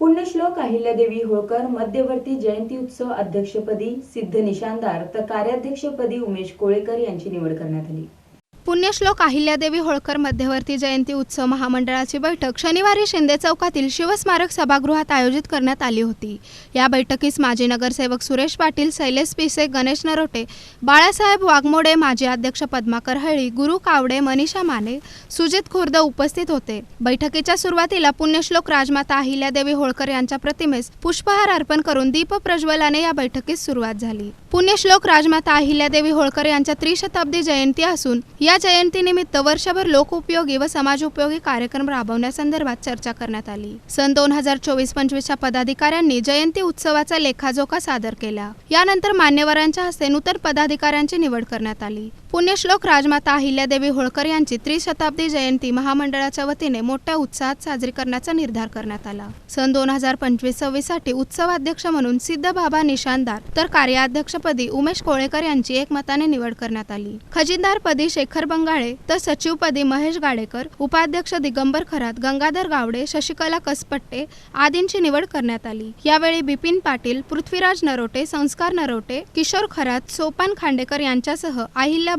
पुण्यश्लोक अहिल्यादेवी होळकर मध्यवर्ती जयंती उत्सव अध्यक्षपदी सिद्ध निशानदार तर कार्याध्यक्षपदी उमेश कोळेकर यांची निवड करण्यात आली. पुण्यश्लोक अहिल्यादेवी होळकर मध्यवर्ती जयंती उत्सव महामंडळाची बैठक शनिवारी शिंदे चौकातील शिवस्मारक सभागृहात आयोजित करण्यात आली होती. या बैठकीस माजी नगरसेवक सुरेश पाटील शैलेश पिसे गणेश नरोटे बाळासाहेब वाघमोडे माजी अध्यक्ष पद्माकर हळी गुरु कावडे मनीषा माने सुजित खुर्द उपस्थित होते. बैठकीच्या सुरुवातीला पुण्यश्लोक राजमाता अहिल्यादेवी होळकर यांच्या प्रतिमेस पुष्पहार अर्पण करून दीप प्रज्वलाने या बैठकीस सुरुवात झाली. पुण्यश्लोक राजमाता अहिल्यादेवी होळकर यांच्या त्रिशताब्दी जयंती असून या या जयंतीनिमित्त वर्षभर लोकउपयोगी व समाजोपयोगी कार्यक्रम राबवण्यासंदर्भात चर्चा करण्यात आली. सन दोन हजार चोवीस पंचवीसच्या पदाधिकाऱ्यांनी जयंती उत्सवाचा लेखाजोखा सादर केला. यानंतर मान्यवरांच्या हस्ते नूतन पदाधिकाऱ्यांची निवड करण्यात आली. पुण्यश्लोक राजमाता अहिल्यादेवी होळकर यांची त्रिशताब्दी जयंती महामंडळाच्या वतीने मोठ्या उत्साहात साजरी करण्याचा निर्धार करण्यात आला. सन दोन हजार पंचवीस सव्वीससाठी उत्सवाध्यक्ष म्हणून सिद्ध बाबा निशानदार तर कार्याध्यक्षपदी उमेश कोळेकर यांची एकमताने निवड करण्यात आली. खजिनदारपदी शेखर बंगाळे तर सचिवपदी महेश गाडेकर उपाध्यक्ष दिगंबर खरात गंगाधर गावडे शशिकला कसपट्टे आदींची निवड करण्यात आली. यावेळी बिपिन पाटील पृथ्वीराज नरोटे संस्कार नरोटे किशोर खरात सोपान खांडेकर यांच्यासह अहिल्या